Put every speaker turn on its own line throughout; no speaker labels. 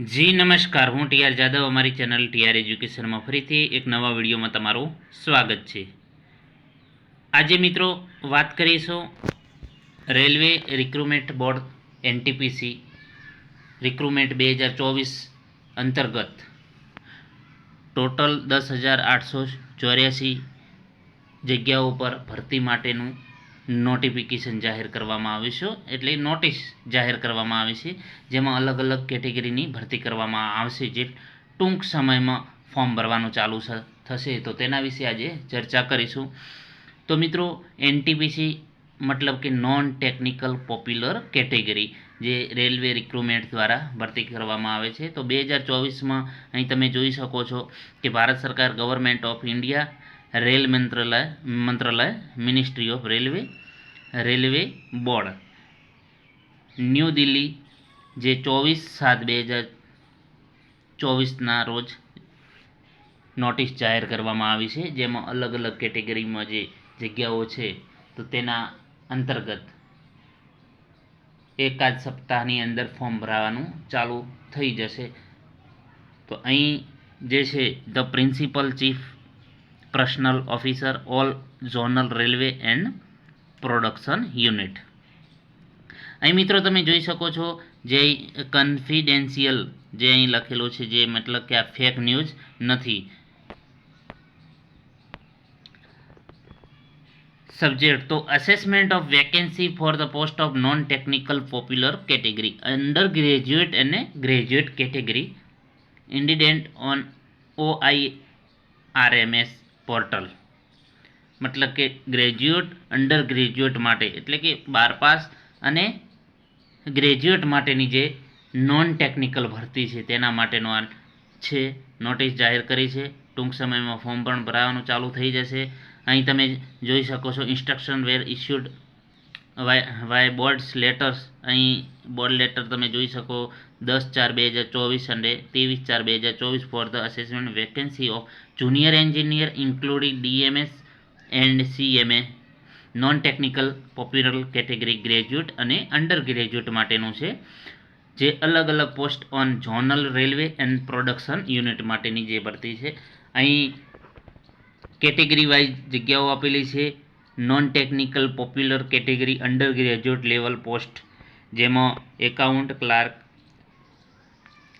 જી, નમસ્કાર. હું ટીઆર જાદવ, અમારી ચેનલ ટીઆર એજ્યુકેશનમાં ફરીથી એક નવા વિડીયોમાં તમારું સ્વાગત છે. આજે મિત્રો વાત કરીશું railway recruitment board NTPC recruitment બે હજાર ચોવીસ અંતર્ગત. ટોટલ દસ હજાર આઠસો ચોર્યાસી જગ્યાઓ પર ભરતી માટેનું નોટિફિકેશન જાહેર કરવામાં આવે છે. એટલે નોટિસ જાહેર કરવામાં આવે છે. જેમાં અલગ અલગ કેટેગરીની ભરતી કરવામાં આવશે. જે ટૂંક સમયમાં ફોર્મ ભરવાનું ચાલુ થશે. તો તેના વિશે આજે ચર્ચા કરીશું. તો મિત્રો એનટીપીસી મતલબ કે નોન ટેકનિકલ પોપ્યુલર કેટેગરી જે રેલવે રિક્રુટમેન્ટ દ્વારા ભરતી કરવામાં આવે છે. તો બે હજાર ચોવીસમાં અહીં તમે જોઈ શકો છો કે ભારત સરકાર ગવર્મેન્ટ ઓફ ઇન્ડિયા રેલ મંત્રાલય મંત્રાલય ministry of railway railway board. New Delhi, જે ચોવીસ સાત બે હજાર ચોવીસના રોજ નોટિસ જાહેર કરવામાં આવી છે, જેમાં અલગ અલગ કેટેગરીમાં જે જગ્યાઓ છે, તો તેના અંતર્ગત એકાદ સપ્તાહની અંદર ફોર્મ ભરાવાનું ચાલુ થઈ જશે. તો અહીં જે છે, the principal chief personnel officer all zonal railway and production unit અહીં મિત્રો તમે જોઈ શકો છો જે કન્ફિડેન્શિયલ જે અહીં લખેલું છે, જે મતલબ કે આ ફેક ન્યૂઝ નથી. સબ્જેક્ટ તો assessment of vacancy for the post of non technical popular category under graduate અને graduate category indent on O I R M S portal મતલબ કે ગ્રેજ્યુએટ અંડર ગ્રેજ્યુએટ માટે. એટલે કે બાર પાસ અને ગ્રેજ્યુએટ માટેની જે નોન ટેકનિકલ ભરતી છે, તેના માટેનો આ છે. નોટિસ જાહેર કરી છે. ટૂંક સમયમાં ફોર્મ પણ ભરાવાનું ચાલુ થઈ જશે. અહીં તમે જોઈ શકો છો instruction were issued by by boards letters અહીં બોર્ડ લેટર તમે જોઈ શકો દસ ચાર બે હજાર ચોવીસ અને ત્રેવીસ ચાર બે હજાર ચોવીસ for the assessment vacancy of junior engineer including DMS and CMA non technical popular category graduate અને અંડર ગ્રેજ્યુએટ માટેનું છે, જે અલગ અલગ post on zonal railway and production unit માટેની જે ભરતી છે. અહીં કેટેગરી વાઇઝ જગ્યાઓ આપેલી છે non technical popular category under graduate level post જેમાં એકાઉન્ટ ક્લાર્ક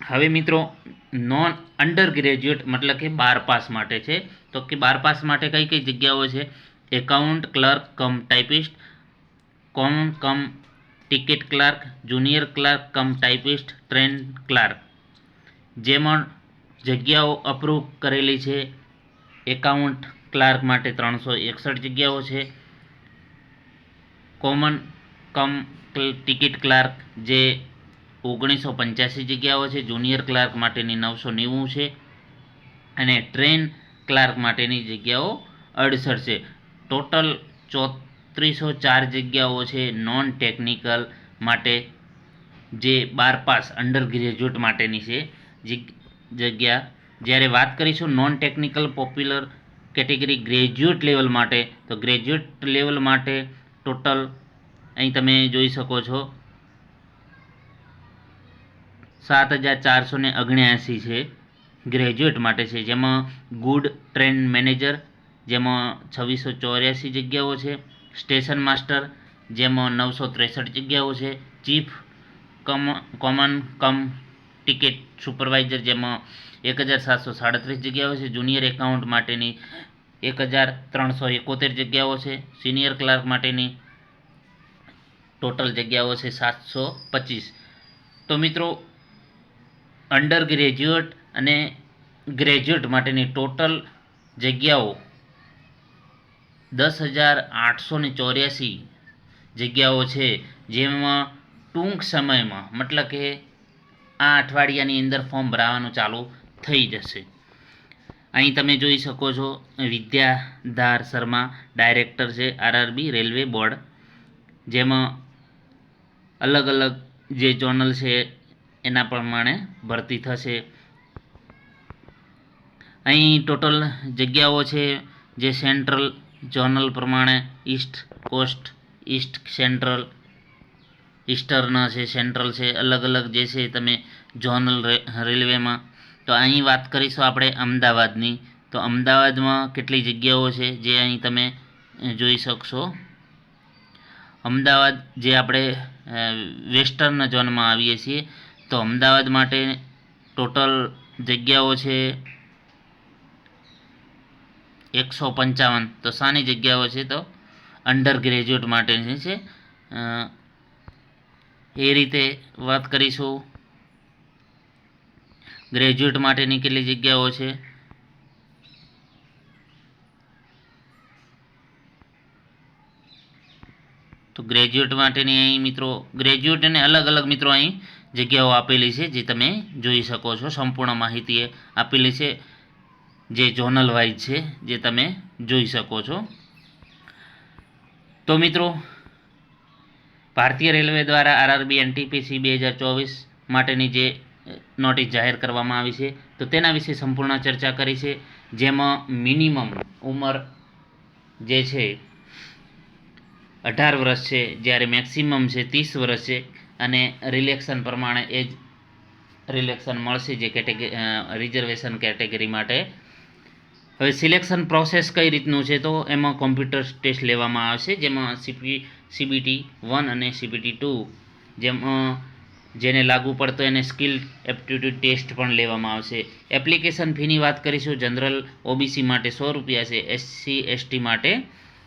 હવે મિત્રો નોન અંડર ગ્રેજ્યુએટ મતલબ કે બાર પાસ માટે છે. તો કે બાર પાસ માટે કઈ કઈ જગ્યાઓ છે? Account clerk cum typist com cum ticket clerk, junior clerk cum typist train clerk. જેમાં જગ્યાઓ અપ્રૂવ કરેલી છે. એકાઉન્ટ ક્લાર્ક માટે ત્રણસો એકસઠ જગ્યાઓ છે. કોમન કમ ટિકિટ ક્લાર્ક જે ઓગણીસો પંચ્યાસી જગ્યાઓ છે. જુનિયર ક્લાર્ક માટેની નવસો નેવું છે અને ટ્રેન ક્લાર્ક માટેની જગ્યાઓ અડસઠ છે. ટોટલ ચોત્રીસો ચાર જગ્યાઓ છે નોન ટેકનિકલ માટે, જે બાર પાસ અંડર ગ્રેજ્યુએટ માટેની છે જગ- જગ્યા. જ્યારે વાત કરીશું non technical popular category graduate level માટે, તો ગ્રેજ્યુએટ લેવલ માટે ટોટલ અહીં તમે જોઈ શકો છો સાત હજાર ચારસો ને અગણ્યાસી છે ગ્રેજ્યુએટ માટે છે. જેમાં ગુડ ટ્રેન મેનેજર જેમાં છવ્વીસો ચોર્યાસી જગ્યાઓ છે. સ્ટેશન માસ્ટર જેમાં નવસો ત્રેસઠ જગ્યાઓ છે. Chief cum common cum ticket supervisor જેમાં એક હજાર સાતસો સાડત્રીસ જગ્યાઓ છે. જુનિયર એકાઉન્ટ માટેની એક હજાર ત્રણસો એકોતેર જગ્યાઓ છે. સિનિયર ક્લાર્ક માટેની ટોટલ જગ્યાઓ છે સાતસો પચીસ. તો મિત્રો અંડર ગ્રેજ્યુએટ અને ગ્રેજ્યુએટ માટેની ટોટલ જગ્યાઓ દસ હજાર આઠસો ને ચોર્યાસી જગ્યાઓ છે, જેમાં ટૂંક સમયમાં, મતલબ કે આ અઠવાડિયાની અંદર ફોર્મ ભરાવાનું ચાલુ થઈ જશે. અહીં તમે જોઈ શકો છો, વિદ્યાધાર શર્મા, ડાયરેક્ટર છે, આરઆરબી રેલવે બોર્ડ, જેમાં અલગ અલગ જે જોનલ છે એના પ્રમાણે ભરતી થશે. અહીં ટોટલ જગ્યાઓ છે જે સેન્ટ્રલ ઝોનલ પ્રમાણે east coast, east central, eastern છે, સેન્ટ્રલ છે, અલગ અલગ જે છે તમે ઝોનલ રેલવેમાં. તો અહીં વાત કરીશું આપણે અમદાવાદની. તો અમદાવાદમાં કેટલી જગ્યાઓ છે જે અહીં તમે જોઈ શકશો. અમદાવાદ જે આપણે વેસ્ટર્ન ઝોનમાં આવીએ છીએ તો અમદાવાદ માટે ટોટલ જગ્યાઓ છે એકસો પંચાવન. તો શાની જગ્યાઓ છે તો અંડર ગ્રેજ્યુએટ માટેની છે એ રીતે વાત કરીશું. ગ્રેજ્યુએટ માટેની કેટલી જગ્યાઓ છે? તો ગ્રેજ્યુએટ માટેની અહીં મિત્રો, ગ્રેજ્યુએટ અને અલગ અલગ મિત્રો અહીં જગ્યાઓ આપેલી છે જે તમે જોઈ શકો છો. સંપૂર્ણ માહિતી આપેલી છે જે ઝોનલ વાઇઝ છે જે તમે જોઈ શકો છો. તો મિત્રો, ભારતીય રેલવે દ્વારા આરઆરબી એનટીપીસી બે હજાર ચોવીસ માટેની જે નોટિસ જાહેર કરવામાં આવી છે, તો તેના વિશે સંપૂર્ણ ચર્ચા કરી છે. જેમાં મિનિમમ ઉંમર જે છે, અઢાર વર્ષ છે, જ્યારે મેક્સિમમ છે, ત્રીસ વર્ષ છે અને રિલેક્શન પ્રમાણે એ જ રિલેક્શન મળશે જે કેટેગરી રિઝર્વેશન કેટેગરી માટે. હવે સિલેક્શન પ્રોસેસ કઈ રીતનું છે તો એમાં કોમ્પ્યુટર ટેસ્ટ લેવામાં આવશે, જેમાં સીપી, સીબીટી વન અને સીબીટી ટુ, જેમાં જેને લાગુ પડતો એને સ્કિલ એપ્ટિટ્યૂડ ટેસ્ટ પણ લેવામાં આવશે. એપ્લિકેશન ફીની વાત કરીશું, જનરલ ઓબીસી માટે સો રૂપિયા છે, એસસી, એસટી માટે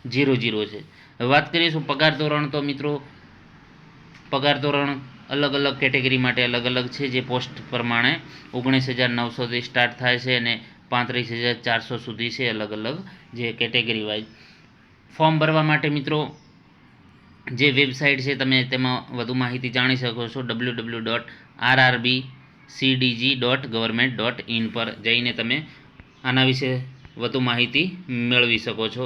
ઝીરો ઝીરો છે. વાત કરીશું પગાર ધોરણ તો મિત્રો પગાર ધોરણ અલગ અલગ કેટેગરી માટે અલગ અલગ છે, જે પોસ્ટ પ્રમાણે ઓગણીસ હજાર નવસોથી સ્ટાર્ટ થાય છે અને પાંત્રીસ હજાર ચારસો સુધી છે અલગ અલગ જે કેટેગરી વાઇઝ ફોર્મ ભરવા માટે મિત્રો, જે વેબસાઇટ છે તમે તેમાં વધુ માહિતી જાણી શકો છો W W dot RRB CDG dot government dot in પર જઈને તમે આના વિશે વધુ માહિતી મેળવી શકો છો.